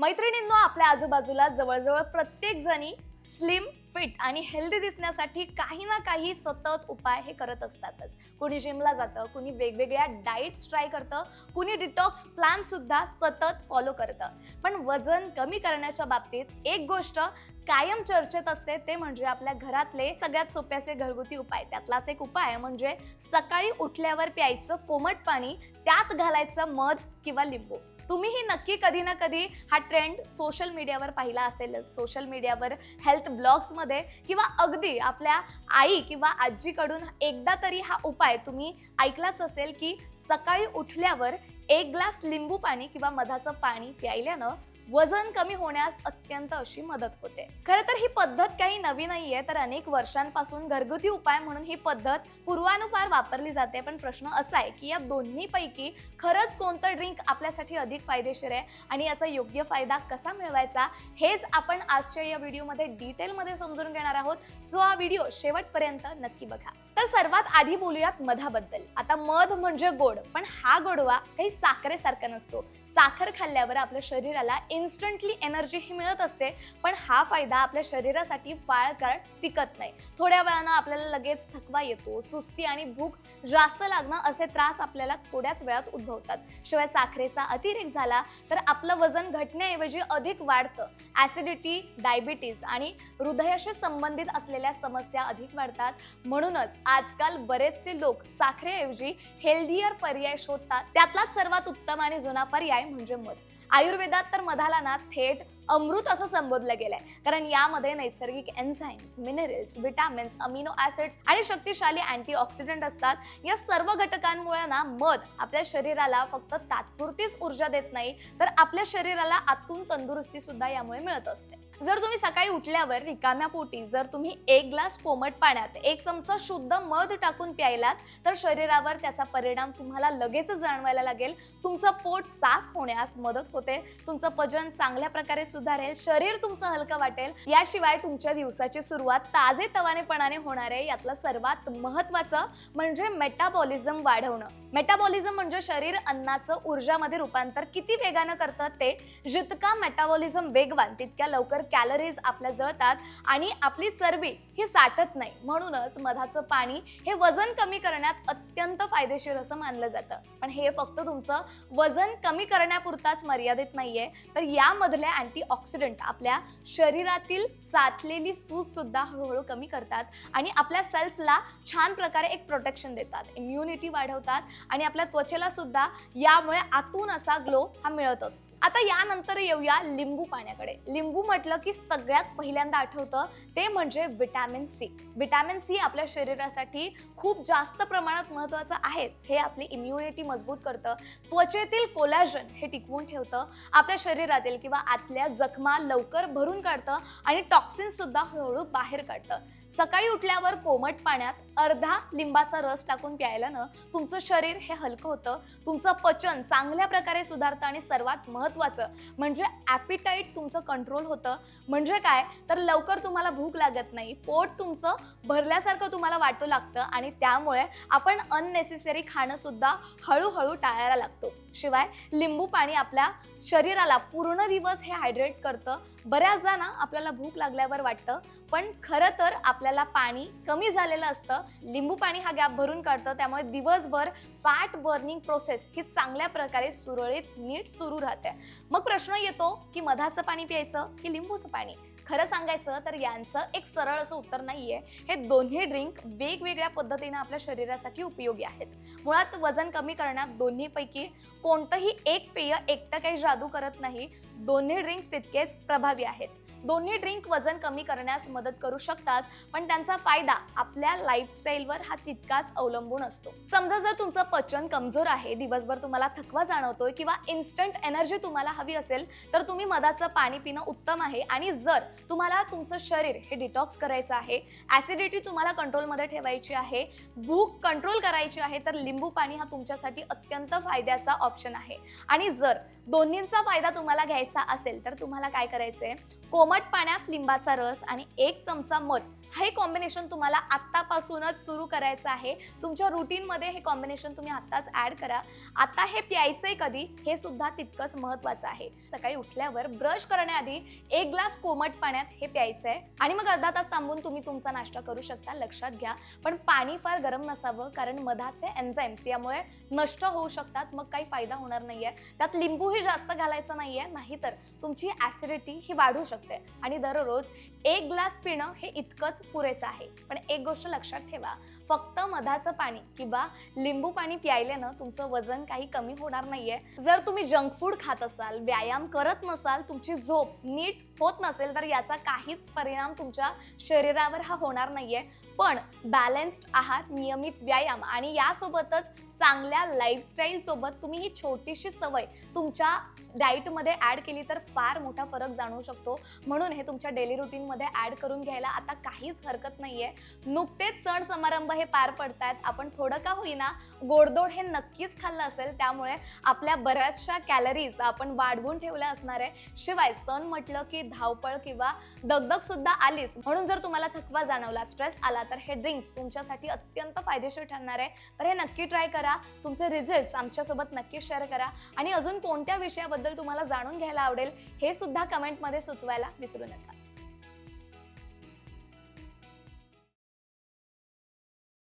मैत्रिणींनो आपल्या आजूबाजूला जवळजवळ प्रत्येक जणी स्लिम फिट आणि हेल्दी दिसण्यासाठी काही ना काही सतत उपाय हे करत असतातच. कुणी जिमला जातं कुणी वेगवेगळ्या डाएट्स ट्राय करतं कुणी डिटॉक्स प्लॅन सुद्धा सतत फॉलो करतं. पण वजन कमी करण्याच्या बाबतीत एक गोष्ट कायम चर्चेत असते ते म्हणजे आपल्या घरातले सगळ्यात सोप्याचे घरगुती उपाय. त्यातलाच एक उपाय म्हणजे सकाळी उठल्यावर प्यायचं कोमट पाणी त्यात घालायचं मध किंवा लिंबू. तुम्हीही नक्की कधी ना कधी हा ट्रेंड सोशल मीडियावर पाहिला असेल. सोशल मीडियावर हेल्थ ब्लॉग्समध्ये किंवा अगदी आपल्या आई किंवा आजीकडून एकदा तरी हा उपाय तुम्ही ऐकलाच असेल की सकाळी उठल्यावर एक ग्लास लिंबू पाणी किंवा मधाचं पाणी प्यायल्यानं वजन कमी होण्यास अत्यंत अशी मदत होते. खरं तर ही पद्धत काही नवी नाहीये तर अनेक वर्षांपासून घरगुती उपाय म्हणून ही पद्धत पूर्वानुपार वापरली जाते. पण प्रश्न असा आहे की या दोन्ही पैकी खरंच कोणतं ड्रिंक आपल्यासाठी अधिक फायदेशीर आहे आणि याचा योग्य फायदा कसा मिळवायचा हेच आपण आजच्या या व्हिडिओमध्ये डिटेलमध्ये समजून घेणार आहोत. सो हा व्हिडिओ शेवटपर्यंत नक्की बघा. तर सर्वात आधी बोलूयात मधाबद्दल. आता मध म्हणजे गोड पण हा गोडवा काही साखरेसारखा नसतो. साखर खाल्ल्यावर आपल्या शरीराला इन्स्टंटली एनर्जी ही मिळत असते पण हा फायदा आपल्या शरीरासाठी फार काळ टिकत नाही. थोड्या वेळानं आपल्याला लगेच थकवा येतो सुस्ती आणि भूक जास्त लागणं असे त्रास आपल्याला थोड्याच वेळात उद्भवतात. शिवाय साखरेचा अतिरेक झाला तर आपलं वजन घटण्याऐवजी अधिक वाढतं. ऍसिडिटी डायबिटीज आणि हृदयाशी संबंधित असलेल्या समस्या अधिक वाढतात. म्हणूनच आजकाल बरेचसे लोक साखरेऐवजी हेल्दियर पर्याय शोधतात. त्यातलाच सर्वात उत्तम आणि जुना पर्याय म्हणजे मध. आयुर्वेदात तर मधाला ना थेट अमृत असं संबोधलं गेलंय. कारण यामध्ये नैसर्गिक enzymes minerals vitamins amino acids आणि शक्तिशाली अँटीऑक्सिडंट असतात. या सर्व घटकांमुळे ना मध आपल्या शरीराला फक्त तात्पुरतीच ऊर्जा देत नाही तर आपल्या शरीराला आतून तंदुरुस्ती सुद्धा यामुळे मिळत असते. जर तुम्ही सकाळी उठल्यावर रिकाम्या पोटी जर तुम्ही एक ग्लास कोमट पाण्यात एक चमचा शुद्ध मध टाकून प्यायलात तर शरीरावर त्याचा परिणाम तुम्हाला लगेचच जाणवायला लागेल. तुमचं पोट साफ होण्यास मदत होते. तुमचं पचन चांगल्या प्रकारे सुधारेल. शरीर तुमचं हलकं वाटेल. याशिवाय तुमच्या दिवसाची सुरुवात ताजे तवानेपणाने होणार आहे. यातलं सर्वात महत्वाचं म्हणजे मेटाबॉलिझम वाढवणं. मेटाबॉलिझम म्हणजे शरीर अन्नाचं ऊर्जामध्ये रूपांतर किती वेगानं करतं ते जितका मेटाबॉलिझम वेगवान तितक्या लवकर कॅलरीज आपल्या जळतात आणि आपली चरबी ही साठत नाही. म्हणूनच मधाचं पाणी हे वजन कमी करण्यात अत्यंत फायदेशीर असं मानलं जातं. पण हे फक्त तुमचं वजन कमी करण्यापुरताच मर्यादित नाहीये. तर यामधले अँटीऑक्सिडंट आपल्या शरीरातील साठलेली सूज सुद्धा हळूहळू कमी करतात आणि आपल्या सेल्सला छान प्रकारे एक प्रोटेक्शन देतात. इम्युनिटी वाढवतात आणि आपल्या त्वचेला सुद्धा यामुळे आतून असा ग्लो हा मिळत असतो. आता यानंतर येऊया लिंबू पाण्याकडे. लिंबू म्हटलं की सगळ्यात पहिल्यांदा आठवतं ते म्हणजे विटॅमिन सी विटॅमिन सी आपल्या शरीरासाठी खूप जास्त प्रमाणात महत्त्वाचं आहेच. हे आपली इम्युनिटी मजबूत करतं. त्वचेतील कोलॅजन हे टिकवून ठेवतं. आपल्या शरीरातील किंवा आतल्या जखमा लवकर भरून काढतं आणि टॉक्सिन सुद्धा हळूहळू बाहेर काढतं. सकाळी उठल्यावर कोमट पाण्यात अर्धा लिंबाचा रस टाकून प्यायल्यानं तुमचं शरीर हे हलकं होतं. तुमचं पचन चांगल्या प्रकारे सुधारतं आणि सर्वात महत्त्वाचं म्हणजे ॲपिटाईट तुमचं कंट्रोल होतं. म्हणजे काय? तर लवकर तुम्हाला भूक लागत नाही पोट तुमचं भरल्यासारखं तुम्हाला वाटू लागतं आणि त्यामुळे आपण अननेसेसरी खाणंसुद्धा हळूहळू टाळायला लागतो. शिवाय लिंबू पाणी आपल्या शरीराला पूर्ण दिवस हे हायड्रेट करतं. बऱ्याचदा ना आपल्याला भूक लागल्यावर वाटतं पण खरं तर आपल्याला पाणी कमी झालेलं असतं. लिंबू पाणी हा गॅप भरून काढतं त्यामुळे दिवसभर फॅट बर्निंग प्रोसेस ही चांगल्या प्रकारे सुरळीत नीट सुरू राहते. मग प्रश्न येतो की मधाचं पाणी प्यायचं की लिंबूचं पाणी? खरं सांगायचं तर यांचं एक सरळ असं उत्तर नाहीये. हे दोन्ही ड्रिंक वेगवेगळ्या पद्धतीने आपल्या शरीरासाठी उपयोगी आहेत. मुळात वजन कमी करण्यात दोन्हीपैकी कोणतंही एक पेय एकटं काही जादू करत नाही. दोन्ही ड्रिंक तितकेच प्रभावी आहेत. दोन्ही ड्रिंक वजन कमी करण्यास मदत करू शकतात पण त्यांचा फायदा आपल्या लाईफस्टाईलवर हा तितकाच अवलंबून असतो. समजा जर तुमचं पचन कमजोर आहे दिवसभर तुम्हाला थकवा जाणवतोय किंवा इन्स्टंट एनर्जी तुम्हाला हवी असेल तर तुम्ही मधाचं पाणी पिणं उत्तम आहे. आणि जर तुम्हाला तुमचं शरीर हे डिटॉक्स करायचं आहे ऍसिडिटी तुम्हाला कंट्रोलमध्ये ठेवायची आहे भूक कंट्रोल करायची आहे तर लिंबू पाणी हा तुमच्यासाठी अत्यंत फायद्याचा ऑप्शन आहे. आणि जर दोन्हींचा फायदा तुम्हाला घ्यायचा असेल तर तुम्हाला काय करायचंय? कोमट पाण्यात लिंबाचा रस आणि एक चमचा मध. हे कॉम्बिनेशन तुम्हाला आत्तापासूनच सुरू करायचं आहे. तुमच्या रुटीनमध्ये हे कॉम्बिनेशन तुम्ही आत्ताच ॲड करा. आता हे प्यायचंय कधी हे सुद्धा तितकंच महत्वाचं आहे. सकाळी उठल्यावर ब्रश करण्याआधी एक ग्लास कोमट पाण्यात हे प्यायचंय. आणि मग अर्धा तास थांबून तुम्ही तुमचा नाश्ता करू शकता लक्षात घ्या. पण पाणी फार गरम नसावं कारण मधाचे एन्झाईम्स यामुळे नष्ट होऊ शकतात मग काही फायदा होणार नाही आहे त्यात लिंबूही जास्त घालायचं आहे नाहीतर तुमची ऍसिडिटी ही वाढू शकते. आणि दररोज एक ग्लास पिणं हे इतकंच पुरेसं आहे. पण एक गोष्ट लक्षात ठेवा फक्त मधाचं पाणी किंवा लिंबू पाणी प्यायल्यानं तुमचं वजन काही कमी होणार नाहीये. जर तुम्ही जंक फूड खात असाल व्यायाम करत नसाल तुमची झोप नीट होत नसेल तर याचा काहीच परिणाम तुमच्या शरीरावर हा होणार नाहीये. पण बॅलन्स्ड आहार नियमित व्यायाम आणि यासोबतच चांगल्या लाईफस्टाईल सोबत तुम्ही ही छोटीशी सवय तुमच्या डाईटमध्ये ऍड केली तर फार मोठा फरक जाणवू शकतो. म्हणून हे तुमच्या डेली रुटीनमध्ये ऍड करून घ्यायला आता काही काहीच हरकत नाहीये. नुकतेच सण समारंभ हे पार पडतायत. आपण थोडं का होईना गोडदोड हे नक्कीच खाल्लं असेल. त्यामुळे आपल्या बऱ्याचशा कॅलरीज आपण वाढवून ठेवल्या असणार आहे. शिवाय सण म्हटलं की धावपळ किंवा दगदग सुद्धा आलीच. म्हणून जर तुम्हाला थकवा जाणवला स्ट्रेस आला तर हे ड्रिंक्स तुमच्यासाठी अत्यंत फायदेशीर ठरणार आहे. तर हे नक्की ट्राय करा. तुमचे रिझल्ट आमच्यासोबत नक्की शेअर करा. आणि अजून कोणत्या विषयाबद्दल तुम्हाला जाणून घ्यायला आवडेल हे सुद्धा कमेंटमध्ये सुचवायला विसरू नका.